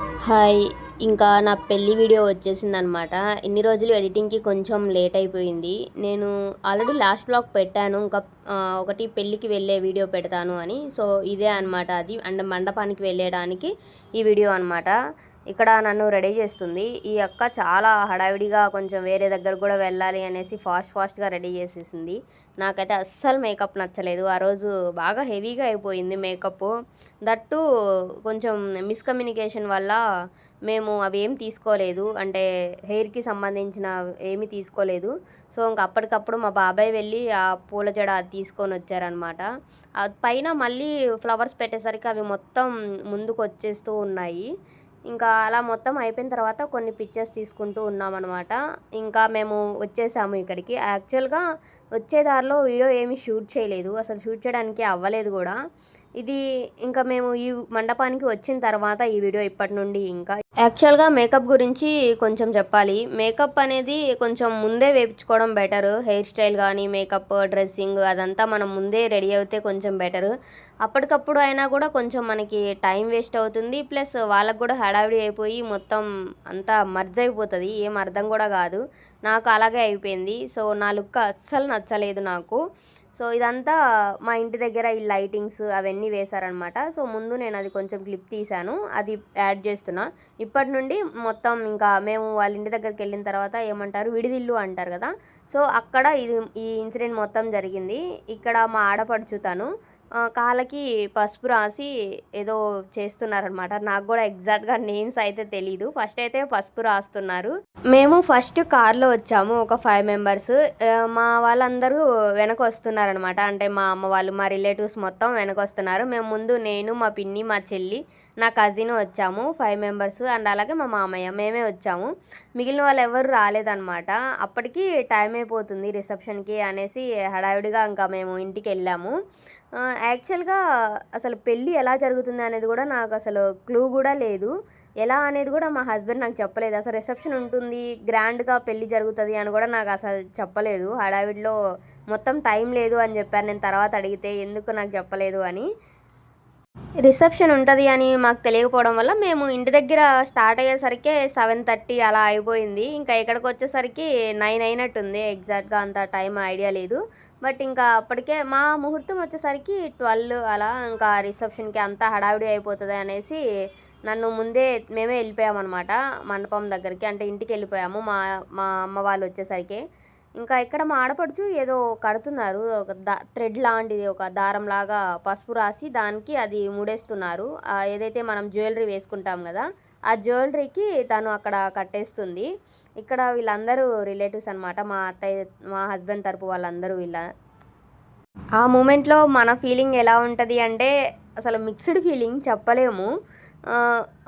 Hi ఇంకా నా పెళ్ళి వీడియో వచ్చేసింది అనమాట ఇన్ని రోజులు ఎడిటింగ్కి కొంచెం లేట్ అయిపోయింది. నేను ఆల్రెడీ లాస్ట్ బ్లాగ్ పెట్టాను. ఇంకా ఒకటి పెళ్ళికి వెళ్ళే వీడియో పెడతాను అని. సో ఇదే అనమాట అది. అండ్ మండపానికి వెళ్ళేయడానికి ఈ వీడియో అనమాట. ఇక్కడ నన్ను రెడీ చేస్తుంది. ఈ అక్క చాలా హడావిడిగా కొంచెం వేరే దగ్గర కూడా వెళ్ళాలి అనేసి ఫాస్ట్ ఫాస్ట్గా రెడీ చేసేసింది. నాకైతే అస్సలు మేకప్ నచ్చలేదు. ఆ రోజు బాగా హెవీగా అయిపోయింది మేకప్. దట్టు కొంచెం మిస్కమ్యూనికేషన్ వల్ల మేము అవి ఏం తీసుకోలేదు. అంటే హెయిర్కి సంబంధించిన ఏమీ తీసుకోలేదు. సో ఇంక అప్పటికప్పుడు మా బాబాయ్ వెళ్ళి ఆ పూల జడ అది తీసుకొని వచ్చారనమాట. పైన మళ్ళీ ఫ్లవర్స్ పెట్టేసరికి అవి మొత్తం ముందుకు వచ్చేస్తూ ఉన్నాయి. ఇంకా అలా మొత్తం అయిపోయిన తర్వాత కొన్ని పిక్చర్స్ తీసుకుంటూ ఉన్నామన్నమాట. ఇంకా మేము వచ్చేసాము ఇక్కడికి. యాక్చువల్గా వచ్చే దారిలో వీడియో ఏమి షూట్ చేయలేదు. అసలు షూట్ చేయడానికి అవ్వలేదు కూడా. ఇది ఇంకా మేము ఈ మండపానికి వచ్చిన తర్వాత ఈ వీడియో ఇప్పటి నుండి ఇంకా. యాక్చువల్గా మేకప్ గురించి కొంచెం చెప్పాలి. మేకప్ అనేది కొంచెం ముందే వేయించుకోవడం బెటర్ హెయిర్ స్టైల్ కానీ మేకప్ డ్రెస్సింగ్ అదంతా మనం ముందే రెడీ అయితే కొంచెం బెటర్ అప్పటికప్పుడు అయినా కూడా కొంచెం మనకి టైం వేస్ట్ అవుతుంది. ప్లస్ వాళ్ళకు కూడా హడావిడి అయిపోయి మొత్తం అంతా మర్జ్ అయిపోతుంది. ఏం అర్థం కూడా కాదు. నాకు అలాగే అయిపోయింది. సో నా లుక్ అస్సలు నచ్చలేదు నాకు. సో ఇదంతా మా ఇంటి దగ్గర ఈ లైటింగ్స్ అవన్నీ వేశారనమాట సో ముందు నేను అది కొంచెం క్లిప్ తీశాను. అది యాడ్ చేస్తున్నా. ఇప్పటి నుండి మొత్తం ఇంకా మేము వాళ్ళ ఇంటి దగ్గరికి వెళ్ళిన తర్వాత ఏమంటారు? విడిదిల్లు అంటారు కదా. సో అక్కడ ఇది ఈ ఇన్సిడెంట్ మొత్తం జరిగింది. ఇక్కడ మా ఆడపడుచుతాను కాళ్ళకి పసుపు రాసి ఏదో చేస్తున్నారనమాట నాకు కూడా ఎగ్జాక్ట్గా నేమ్స్ అయితే తెలీదు. ఫస్ట్ అయితే పసుపు రాస్తున్నారు. మేము ఫస్ట్ కార్లో వచ్చాము ఒక ఫైవ్ మెంబర్స్. మా వాళ్ళందరూ వెనక వస్తున్నారనమాట అంటే మా అమ్మ వాళ్ళు మా రిలేటివ్స్ మొత్తం వెనక వస్తున్నారు. మేము ముందు నేను మా పిన్ని మా చెల్లి నా కజిన్ వచ్చాము ఫైవ్ మెంబర్స్. అండ్ అలాగే మా మామయ్య మేమే వచ్చాము. మిగిలిన వాళ్ళు ఎవరు రాలేదన్నమాట. అప్పటికి టైం అయిపోతుంది రిసెప్షన్కి అనేసి హడావిడిగా ఇంకా మేము ఇంటికి వెళ్ళాము. యాక్చువల్గా అసలు పెళ్ళి ఎలా జరుగుతుంది అనేది కూడా నాకు అసలు క్లూ కూడా లేదు. ఎలా అనేది కూడా మా హస్బెండ్ నాకు చెప్పలేదు. అసలు రిసెప్షన్ ఉంటుంది గ్రాండ్గా పెళ్ళి జరుగుతుంది అని కూడా నాకు అసలు చెప్పలేదు. హడావిడిలో మొత్తం టైం లేదు అని చెప్పారు. నేను తర్వాత అడిగితే ఎందుకు నాకు చెప్పలేదు అని. రిసెప్షన్ ఉంటుంది అని మాకు తెలియకపోవడం వల్ల మేము ఇంటి దగ్గర స్టార్ట్ అయ్యేసరికి సెవెన్ థర్టీ అలా అయిపోయింది. ఇంకా ఇక్కడికి వచ్చేసరికి నైన్ అయినట్టుంది. ఎగ్జాక్ట్గా అంత టైం ఐడియా లేదు. బట్ ఇంకా అప్పటికే మా ముహూర్తం వచ్చేసరికి ట్వెల్వ్ అలా ఇంకా రిసెప్షన్కి అంతా హడావిడి అయిపోతుంది అనేసి నన్ను ముందే మేమే వెళ్ళిపోయామన్నమాట మండపం దగ్గరికి. అంటే ఇంటికి వెళ్ళిపోయాము మా మా అమ్మ వాళ్ళు వచ్చేసరికి. ఇంకా ఇక్కడ మా ఆడపడుచు ఏదో కడుతున్నారు ఒక దా థ్రెడ్ లాంటిది ఒక దారం లాగా పసుపు రాసి దానికి అది ముడేస్తున్నారు. ఏదైతే మనం జ్యువెలరీ వేసుకుంటాం కదా ఆ జ్యువెలరీకి తను అక్కడ కట్టేస్తుంది. ఇక్కడ వీళ్ళందరూ రిలేటివ్స్ అనమాట మా అత్తయ్య మా హస్బెండ్ తరపు వాళ్ళందరూ వీళ్ళ. ఆ మూమెంట్లో మన ఫీలింగ్ ఎలా ఉంటుంది అంటే అసలు మిక్స్డ్ ఫీలింగ్ చెప్పలేము.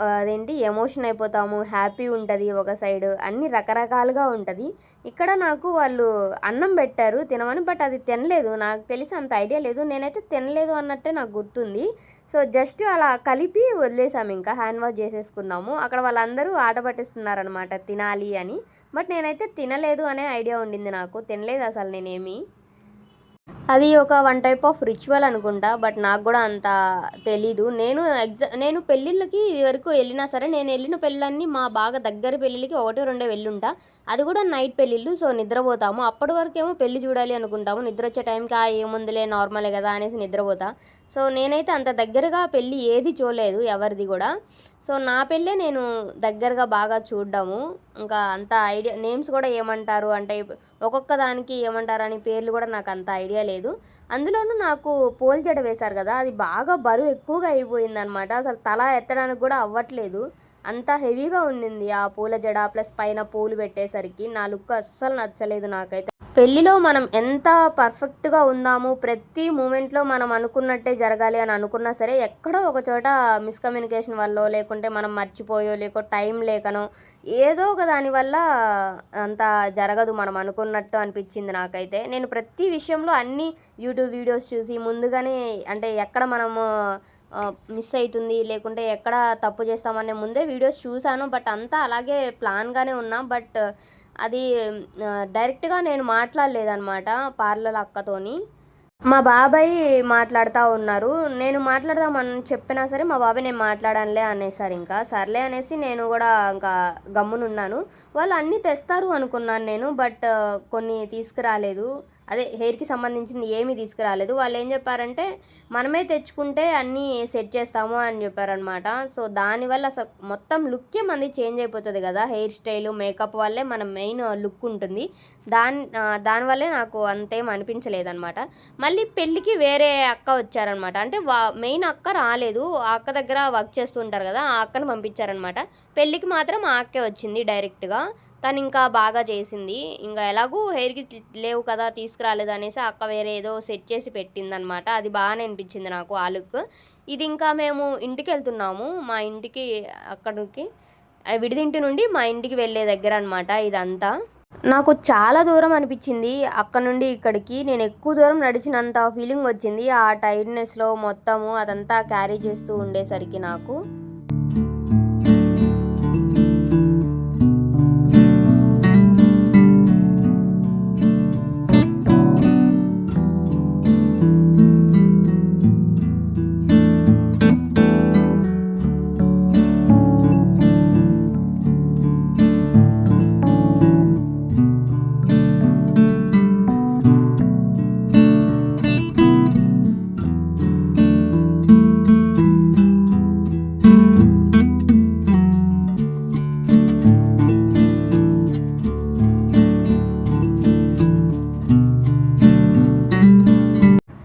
అదేంటి ఎమోషన్ అయిపోతాము హ్యాపీ ఉంటుంది ఒక సైడ్ అన్ని రకరకాలుగా ఉంటుంది. ఇక్కడ నాకు వాళ్ళు అన్నం పెట్టారు తినమని బట్ అది తినలేదు. నాకు తెలిసి అంత ఐడియా లేదు. నేనైతే తినలేదు అన్నట్టే నాకు గుర్తుంది. సో జస్ట్ అలా కలిపి వదిలేసాము ఇంకా హ్యాండ్ వాష్ చేసేసుకున్నాము. అక్కడ వాళ్ళందరూ ఆట పట్టిస్తున్నారనమాట తినాలి అని. బట్ నేనైతే తినలేదు అనే ఐడియా ఉండింది నాకు. తినలేదు అసలు నేనేమి. అది ఒక వన్ టైప్ ఆఫ్ రిచువల్ అనుకుంటా బట్ నాకు కూడా అంత తెలీదు. నేను ఎగ్జా నేను పెళ్ళిళ్ళకి ఇదివరకు వెళ్ళినా సరే నేను వెళ్ళిన పెళ్ళన్నీ మా బాగా దగ్గర పెళ్ళిళ్ళకి ఒకటో రెండో వెళ్ళుంటా. అది కూడా నైట్ పెళ్ళిళ్ళు సో నిద్రపోతాము. అప్పటి వరకేమో పెళ్ళి చూడాలి అనుకుంటాము. నిద్ర వచ్చే టైంకి ఆ ఏముందిలే నార్మలే కదా అనేసి నిద్రపోతా. సో నేనైతే అంత దగ్గరగా పెళ్ళి ఏది చూడలేదు ఎవరిది కూడా. సో నా పెళ్ళే నేను దగ్గరగా బాగా చూడ్డాము. ఇంకా అంత ఐడియా నేమ్స్ కూడా ఏమంటారు అంటే ఒక్కొక్క దానికి ఏమంటారు అని పేర్లు కూడా నాకు అంత ఐడియా లేదు. అందులోనూ నాకు పోల్ జడ వేశారు కదా అది బాగా బరువు ఎక్కువగా అయిపోయింది అనమాట అసలు తల ఎత్తడానికి కూడా అవ్వట్లేదు. అంత హెవీగా ఉండింది ఆ పూల జడ ప్లస్ పైన పూలు పెట్టేసరికి. నా లుక్ అస్సలు నచ్చలేదు నాకైతే. పెళ్ళిలో మనం ఎంత పర్ఫెక్ట్గా ఉందాము ప్రతి మూమెంట్లో మనం అనుకున్నట్టే జరగాలి అని అనుకున్నా సరే ఎక్కడో ఒక చోట మిస్కమ్యూనికేషన్ వల్ల లేకుంటే మనం మర్చిపోయో లేకో టైం లేకనో ఏదో ఒక దానివల్ల అంత జరగదు మనం అనుకున్నట్టు అనిపించింది నాకైతే. నేను ప్రతి విషయంలో అన్ని యూట్యూబ్ వీడియోస్ చూసి ముందుగానే అంటే ఎక్కడ మనము మిస్ అవుతుంది లేకుంటే ఎక్కడ తప్పు చేస్తామనే ముందే వీడియోస్ చూశాను బట్ అంతా అలాగే ప్లాన్గానే ఉన్నా బట్ అది డైరెక్ట్గా నేను మాట్లాడలేదన్నమాట పార్లర్ అక్కతోని. మా బాబాయ్ మాట్లాడుతూ ఉన్నారు. నేను మాట్లాడదామని చెప్పినా సరే మా బాబాయ్ నేను మాట్లాడానులే అనేసారు ఇంకా. సర్లే అనేసి నేను కూడా ఇంకా గమ్మునున్నాను. వాళ్ళు అన్నీ తెస్తారు అనుకున్నాను నేను బట్ కొన్ని తీసుకురాలేదు. అదే హెయిర్కి సంబంధించింది ఏమీ తీసుకురాలేదు. వాళ్ళు ఏం చెప్పారంటే మనమే తెచ్చుకుంటే అన్నీ సెట్ చేస్తాము అని చెప్పారనమాట సో దానివల్ల అసలు మొత్తం లుక్కే మంది చేంజ్ అయిపోతుంది కదా. హెయిర్ స్టైల్ మేకప్ వల్లే మన మెయిన్ లుక్ ఉంటుంది. దాని దానివల్లే నాకు అంతేం అనిపించలేదనమాట మళ్ళీ పెళ్ళికి వేరే అక్క వచ్చారనమాట అంటే వా మెయిన్ అక్క రాలేదు. ఆ అక్క దగ్గర వర్క్ చేస్తుంటారు కదా ఆ అక్కను పంపించారనమాట పెళ్ళికి మాత్రం ఆ అక్కే వచ్చింది డైరెక్ట్గా తను ఇంకా బాగా చేసింది. ఇంకా ఎలాగూ హెయిర్కి లేవు కదా తీసుకురాలేదు అనేసి అక్క వేరే ఏదో సెట్ చేసి పెట్టిందనమాట. అది బాగానే అనిపించింది నాకు ఆ లుక్. ఇది ఇంకా మేము ఇంటికి వెళ్తున్నాము మా ఇంటికి అక్కడికి విడిదింటి నుండి మా ఇంటికి వెళ్ళే దగ్గర అనమాట ఇదంతా. నాకు చాలా దూరం అనిపించింది. అక్కడ నుండి ఇక్కడికి. నేను ఎక్కువ దూరం నడిచినంత ఫీలింగ్ వచ్చింది. ఆ టైర్డ్నెస్లో మొత్తము అదంతా క్యారీ చేస్తూ ఉండేసరికి నాకు.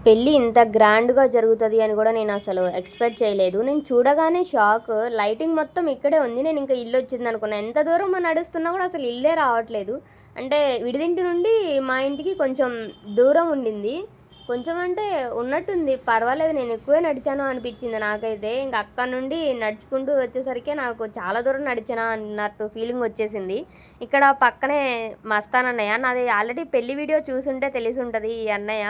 పెళ్ళి ఇంత గ్రాండ్గా జరుగుతుంది అని కూడా నేను అసలు ఎక్స్పెక్ట్ చేయలేదు. నేను చూడగానే షాక్ లైటింగ్ మొత్తం ఇక్కడే ఉంది. నేను ఇంకా ఇల్లు వచ్చింది అనుకున్నాను ఎంత దూరం నడుస్తున్నా కూడా అసలు ఇల్లే రావట్లేదు. అంటే విడిదింటి నుండి మా ఇంటికి కొంచెం దూరం ఉండింది. కొంచెం అంటే ఉన్నట్టుంది. పర్వాలేదు నేను ఎక్కువే నడిచాను అనిపించింది నాకైతే. ఇంకా అక్కడ నుండి నడుచుకుంటూ వచ్చేసరికి నాకు చాలా దూరం నడిచాను అన్నట్టు ఫీలింగ్ వచ్చేసింది. ఇక్కడ పక్కనే మస్తాన్ అన్నయ్య నాది ఆల్రెడీ పెళ్ళి వీడియో చూసుంటే తెలిసి ఉంటుంది ఈ అన్నయ్య.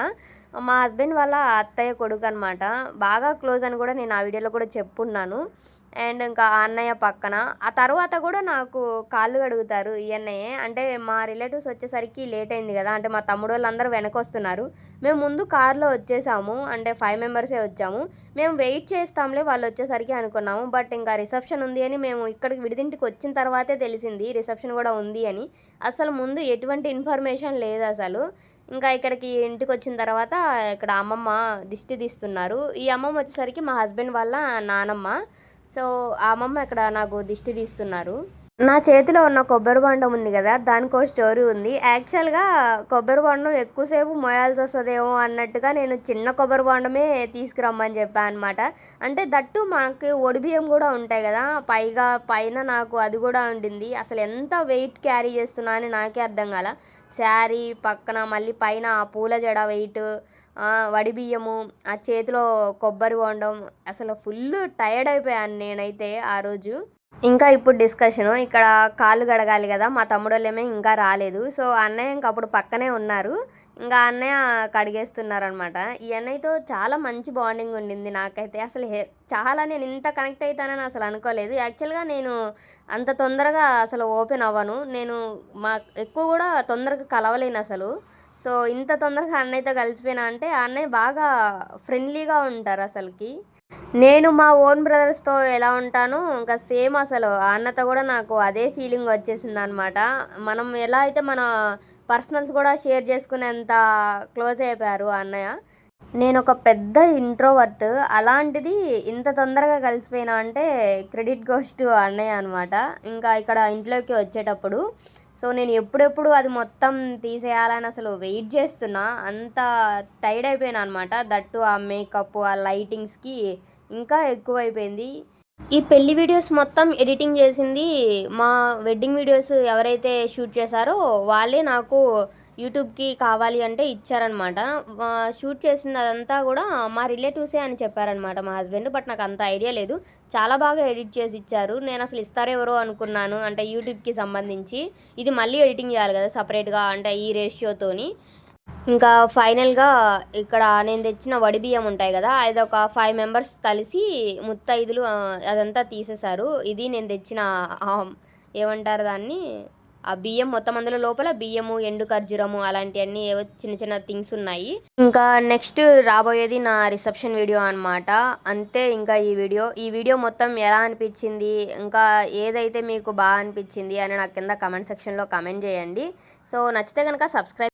మా హస్బెండ్ వాళ్ళ అత్తయ్య కొడుకు అనమాట బాగా క్లోజ్ అని కూడా నేను ఆ వీడియోలో కూడా చెప్పున్నాను. అండ్ ఇంకా అన్నయ్య పక్కన. ఆ తర్వాత కూడా నాకు కాళ్ళు కడుగుతారు ఈ అన్నయ్యే. అంటే మా రిలేటివ్స్ వచ్చేసరికి లేట్ అయింది కదా. అంటే మా తమ్ముడు వాళ్ళందరూ వెనక వస్తున్నారు మేము ముందు కార్లో వచ్చేసాము. అంటే ఫైవ్ మెంబర్సే వచ్చాము. మేము వెయిట్ చేస్తాంలే వాళ్ళు వచ్చేసరికి అనుకున్నాము. బట్ ఇంకా రిసెప్షన్ ఉంది అని మేము ఇక్కడికి విడిదింటికి వచ్చిన తర్వాతే తెలిసింది. రిసెప్షన్ కూడా ఉంది అని. అసలు ముందు ఎటువంటి ఇన్ఫర్మేషన్ లేదు అసలు. ఇంకా ఇక్కడికి ఇంటికి వచ్చిన తర్వాత ఇక్కడ అమ్మమ్మ దిష్టి తీస్తున్నారు. ఈ అమ్మమ్మ వచ్చేసరికి మా హస్బెండ్ వాళ్ళ నానమ్మ. సో ఆ అమ్మమ్మ ఇక్కడ నాకు దిష్టి తీస్తున్నారు. నా చేతిలో ఉన్న కొబ్బరి బొండం ఉంది కదా దానికో స్టోరీ ఉంది. యాక్చువల్గా కొబ్బరి బొండం ఎక్కువసేపు మోయాల్సి వస్తుందేమో అన్నట్టుగా నేను చిన్న కొబ్బరి బొండమే తీసుకురమ్మని చెప్పాను అనమాట అంటే దట్టు మనకి ఒడిబియ్యం కూడా ఉంటాయి కదా పైగా పైన నాకు అది కూడా ఉండింది. అసలు ఎంత వెయిట్ క్యారీ చేస్తున్నా అని నాకే అర్థం కాల. శారీ పక్కన మళ్ళీ పైన ఆ పూల జడ వెయిట్ వడి బియ్యము ఆ చేతిలో కొబ్బరి బొండం అసలు ఫుల్ టైర్డ్ అయిపోయాను నేనైతే ఆ రోజు. ఇంకా ఇప్పుడు డిస్కషను ఇక్కడ కాళ్ళు గడగాలి కదా మా తమ్ముడు ఇంకా రాలేదు. సో అన్నయ్య ఇంక అప్పుడు పక్కనే ఉన్నారు. ఇంకా అన్నయ్య కడిగేస్తున్నారనమాట. ఈ అన్నయ్యతో చాలా మంచి బాండింగ్ ఉండింది నాకైతే. అసలు హె చాలా నేను ఇంత కనెక్ట్ అవుతానని అసలు అనుకోలేదు. యాక్చువల్గా నేను అంత తొందరగా అసలు ఓపెన్ అవ్వను. నేను మా ఎక్కువ కూడా తొందరగా కలవలేను అసలు. సో ఇంత తొందరగా అన్నయ్యతో కలిసిపోయినా అంటే అన్నయ్య బాగా ఫ్రెండ్లీగా ఉంటారు అసలుకి. నేను మా ఓన్ బ్రదర్స్తో ఎలా ఉంటానో ఇంకా సేమ్ అసలు అన్నతో కూడా నాకు అదే ఫీలింగ్ వచ్చేసింది అనమాట మనం ఎలా అయితే మన పర్సనల్స్ కూడా షేర్ చేసుకునేంత క్లోజ్ అయిపోయారు అన్నయ్య. నేను ఒక పెద్ద ఇంట్రోవర్ట్. అలాంటిది ఇంత తొందరగా కలిసిపోయినా అంటే క్రెడిట్ గోస్ట్ అన్నయ్య అనమాట ఇంకా ఇక్కడ ఇంట్లోకి వచ్చేటప్పుడు సో నేను ఎప్పుడెప్పుడు అది మొత్తం తీసేయాలని అసలు వెయిట్ చేస్తున్నా. అంత టైర్డ్ అయిపోయాను అనమాట దట్టు ఆ మేకప్ ఆ లైటింగ్స్కి ఇంకా ఎక్కువైపోయింది. ఈ పెళ్ళి వీడియోస్ మొత్తం ఎడిటింగ్ చేసింది మా వెడ్డింగ్ వీడియోస్ ఎవరైతే షూట్ చేశారో వాళ్ళే నాకు యూట్యూబ్కి కావాలి అంటే ఇచ్చారనమాట. షూట్ చేసినదంతా కూడా మా రిలేటివ్సే అని చెప్పారనమాట మా హస్బెండ్ బట్ నాకు అంత ఐడియా లేదు. చాలా బాగా ఎడిట్ చేసి ఇచ్చారు. నేను అసలు ఇస్తారెవరో అనుకున్నాను. అంటే యూట్యూబ్కి సంబంధించి ఇది మళ్ళీ ఎడిటింగ్ చేయాలి కదా సపరేట్గా అంటే ఈ రేషియోతోని. ఇంకా ఫైనల్గా ఇక్కడ నేను తెచ్చిన వడి బియ్యం ఉంటాయి కదా అది ఒక ఫైవ్ మెంబర్స్ కలిసి ముత్తైదులు అదంతా తీసేశారు. ఇది నేను తెచ్చిన ఏమంటారు దాన్ని? ఆ బియ్యం మొత్తం అందులో లోపల బియ్యము ఎండు ఖర్జూరము అలాంటివన్నీ ఏవో చిన్న చిన్న థింగ్స్ ఉన్నాయి. ఇంకా నెక్స్ట్ రాబోయేది నా రిసెప్షన్ వీడియో అనమాట అంతే ఇంకా ఈ వీడియో. ఈ వీడియో మొత్తం ఎలా అనిపించింది ఇంకా ఏదైతే మీకు బాగా అనిపించింది అని నాకు కింద కమెంట్ సెక్షన్లో కమెంట్ చేయండి. సో నచ్చితే కనుక సబ్స్క్రైబ్